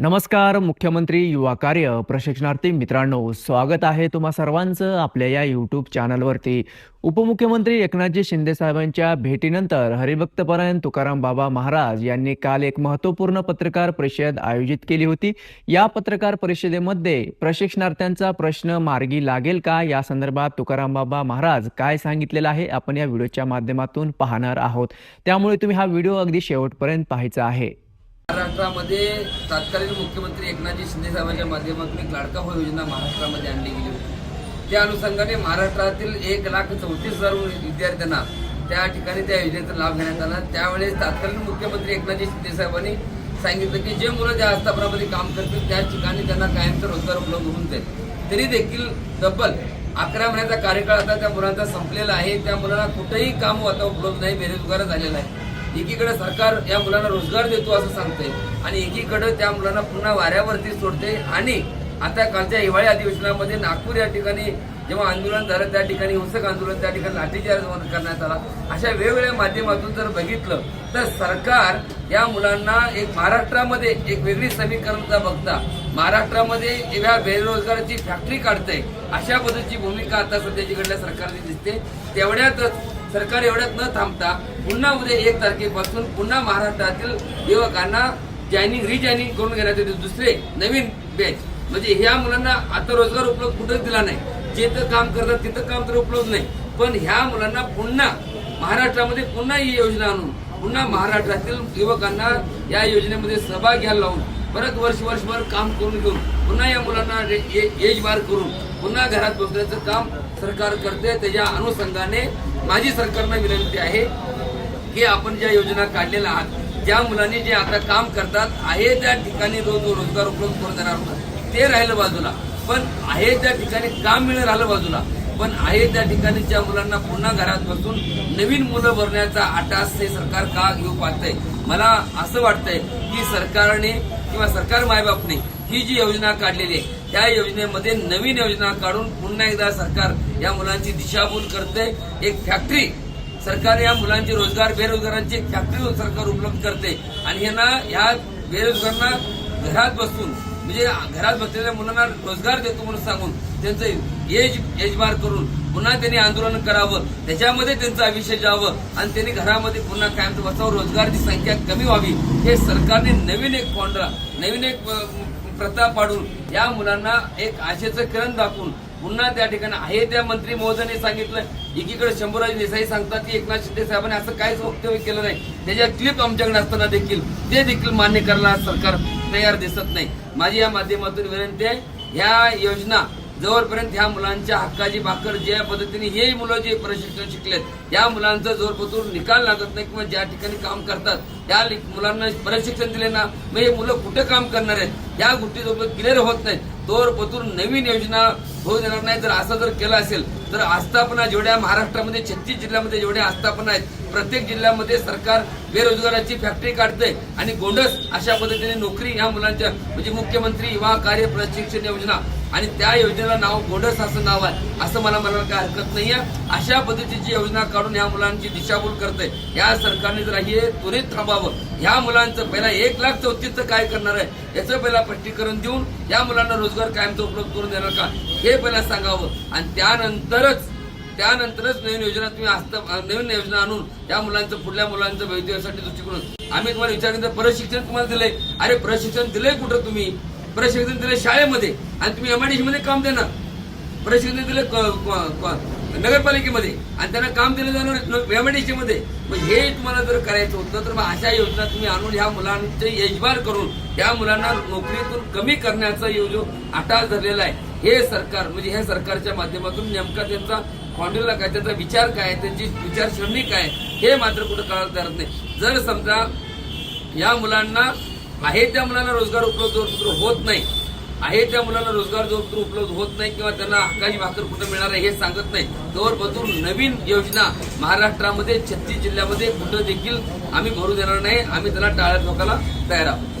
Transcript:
नमस्कार मुख्यमंत्री युवा कार्य प्रशिक्षणार्थी मित्रांनो स्वागत आहे तुम्हा सर्वांचं आपल्या या यूट्यूब चॅनलवरती. उपमुख्यमंत्री एकनाथजी शिंदे साहेबांच्या भेटीनंतर हरिभक्तपरायण तुकाराम बाबा महाराज यांनी काल एक महत्त्वपूर्ण पत्रकार परिषद आयोजित केली होती. या पत्रकार परिषदेमध्ये प्रशिक्षणार्थ्यांचा प्रश्न मार्गी लागेल का? या संदर्भात तुकाराम बाबा महाराज काय सांगितलेलं आहे? आपण या व्हिडिओच्या माध्यमातून पाहणार आहोत. त्यामुळे तुम्ही हा व्हिडिओ अगदी शेवटपर्यंत पाहायचा आहे. महाराष्ट्रामध्ये तत्कालीन मुख्यमंत्री एकनाथजी शिंदे साहेबांच्या माध्यमातून एक लाडका हो योजना महाराष्ट्रामध्ये आणली गेली होती. त्या अनुषंगाने महाराष्ट्रातील एक लाख चौतीस हजार विद्यार्थ्यांना त्या ठिकाणी त्या योजनेचा लाभ घेण्यात आला. त्यावेळेस तत्कालीन मुख्यमंत्री एकनाथजी शिंदे साहेबांनी सांगितलं की जे मुलं त्या आस्थापनामध्ये काम करतील त्या ठिकाणी त्यांना कायमचा रोजगार उपलब्ध होऊन जाईल. तरी देखील तब्बल अकरा महिन्याचा कार्यकाळ आता त्या मुलांचा संपलेला आहे. त्या मुलांना कुठेही काम आता उपलब्ध नाही बेरोजगार झालेला आहे. एकीकडे सरकार या मुलांना रोजगार देतो असं सांगते आणि एकीकडे त्या मुलांना पुन्हा वाऱ्यावरती सोडते. आणि आता कालच्या हिवाळी अधिवेशनामध्ये नागपूर या ठिकाणी जेव्हा आंदोलन झालं त्या ठिकाणी हिंसक आंदोलन त्या ठिकाणी लाठीचार्ज करण्यात आला. अशा वेगवेगळ्या माध्यमातून जर बघितलं तर सरकार या मुलांना एक महाराष्ट्रामध्ये एक वेगळी समीकरणता बघता महाराष्ट्रामध्ये या बेरोजगाराची फॅक्टरी काढते अशा पद्धतीची भूमिका आता सध्याची घडल्या सरकारने दिसते तेवढ्यातच सरकार एवढ्यात न थांबता पुन्हा उद्या एक तारखेपासून पुन्हा महाराष्ट्रातील युवकांना जॉईनिंग रिजॉईनिंग करून घेण्यात येते दुसरे नवीन बॅच. म्हणजे ह्या मुलांना आता रोजगार उपलब्ध कुठंच दिला नाही. जिथं काम करतात तिथं काम तर उपलब्ध नाही. पण ह्या मुलांना पुन्हा महाराष्ट्रामध्ये पुन्हा ही योजना आणून पुन्हा महाराष्ट्रातील युवकांना या योजनेमध्ये सहभाग घ्यायला लावून परत वर्ष वर्षभर काम करून घेऊन पुन्हा या मुलांना ए- एज बार करून पुन्हा घरात बसण्याचं काम सरकार करते. त्याच्या अनुषंगाने माझी सरकारला विनंती आहे की आपण ज्या योजना काढलेल्या आहात ज्या मुलांनी जे आता काम करतात आहे त्या ठिकाणी रोज रोजगार उपलब्ध करून देणार ते राहिलं बाजूला. पण आहे त्या ठिकाणी काम मिळणं राहिलं बाजूला. पण आहे त्या ठिकाणी ज्या मुलांना पुन्हा घरात बसून नवीन मुलं भरण्याचा आटास हे सरकार का घेऊ पाहतंय मला असं वाटतंय की सरकारने किंवा सरकार मायबापने ही जी योजना काढलेली आहे त्या योजनेमध्ये नवीन योजना काढून पुन्हा एकदा सरकार या मुलांची दिशाभूल करते एक फॅक्टरी सरकार या मुलांचे रोजगार बेरोजगारांची एक फॅक्टरी सरकार उपलब्ध करते आणि ह्यांना या बेरोजगारांना घरात बसून म्हणजे घरात बसलेल्या मुलांना रोजगार देतो म्हणून सांगून त्यांचं एज एजबार करून पुन्हा त्यांनी आंदोलन करावं. त्याच्यामध्ये त्यांचं आयुष्य जावं. आणि त्यांनी घरामध्ये पुन्हा कायमचं बसावं. रोजगारची संख्या कमी व्हावी. हे सरकारने नवीन एक फॉन्डा नवीन एक प्रथा पाडून या मुलांना एक आशेचं किरण दाखवून पुन्हा त्या ठिकाणी आहे त्या मंत्री महोदयाने सांगितलं. एकीकडे शंभूराज देसाई सांगतात की एकनाथ शिंदे साहेबांनी असं काहीच वक्तव्य केलं नाही. त्याच्या क्लिप आमच्याकडे असताना देखील ते देखील मान्य करायला सरकार. तयार दिसत नाही. माझी या माध्यमातून विनंती आहे ह्या योजना जवळपर्यंत ह्या मुलांच्या हक्काची भाकर ज्या पद्धतीने हे मुलं जे प्रशिक्षण शिकलेत या मुलांचा जोरपतूर निकाल लागत नाही किंवा ज्या ठिकाणी काम करतात त्या मुलांना प्रशिक्षण दिले ना मग हे मुलं कुठे काम करणार आहेत? या गोष्टी जोपर्यंत क्लिअर होत नाहीत. तोर पतूर नवीन योजना होऊ देणार नाही. जर असं जर केलं असेल तर आस्थापना जेवढ्या महाराष्ट्रामध्ये छत्तीस जिल्ह्यामध्ये जेवढ्या आस्थापना आहेत प्रत्येक जिल्ह्यामध्ये सरकार बेरोजगाराची फॅक्टरी काढते आणि गोंडस अशा पद्धतीने नोकरी ह्या मुलांच्या म्हणजे मुख्यमंत्री युवा कार्य प्रशिक्षण योजना आणि त्या योजनेला नाव गोंडस असं नाव आहे असं मला म्हणायला काय हरकत नाही आहे अशा पद्धतीची योजना काढून या मुलांची दिशाभूल करते या सरकारने जर हे त्वरित थांबावं. ह्या मुलांचं पहिला एक लाख चौतीसचं काय करणार आहे याचं पहिला स्पष्टीकरण देऊन या मुलांना रोजगार कायमचा उपलब्ध करून देणार का? हे पहिला सांगावं. आणि त्यानंतरच त्यानंतरच नवीन योजना तुम्ही आस्था नवीन योजना आणून या मुलांचं पुढल्या मुलांचं भवितव्यासाठी दृष्टिकोन. आम्ही तुम्हाला विचारलं प्रशिक्षण तुम्हाला दिलंय. अरे प्रशिक्षण दिलंय कुठं तुम्ही? प्रशिक्षण दिलं शाळेमध्ये आणि तुम्ही एमआयडीसी मध्ये काम देणार. प्रशिक्षण दिलं क- नगरपालिकेमध्ये आणि त्यांना काम दिलं जाणार एमआयडीसी मध्ये. मग हे तुम्हाला जर करायचं होतं तर मग अशा योजना तुम्ही आणून ह्या मुलांचे यजमान करून त्या मुलांना नोकरीतून कमी करण्याचा यो जो आटास धरलेला आहे हे सरकार म्हणजे ह्या सरकारच्या माध्यमातून नेमका त्यांचा फॉर्म्युला काय त्यांचा विचार काय त्यांची विचारसरणी काय हे मात्र कुठं कळायला तयार नाही. जर समजा या मुलांना आहे त्या मुलांना रोजगार उपलब्ध होत नाही. आहे त्या मुलांना रोजगार जोरपत्र उपलब्ध होत नाही किंवा त्यांना हक्काची भाकर कुठं मिळणार आहे हे सांगत नाही. तोवर बदलून नवीन योजना महाराष्ट्रामध्ये छत्तीस जिल्ह्यामध्ये कुठं देखील आम्ही भरू देणार नाही. आम्ही त्याला टाळ्या ठोकायला तयार आहोत.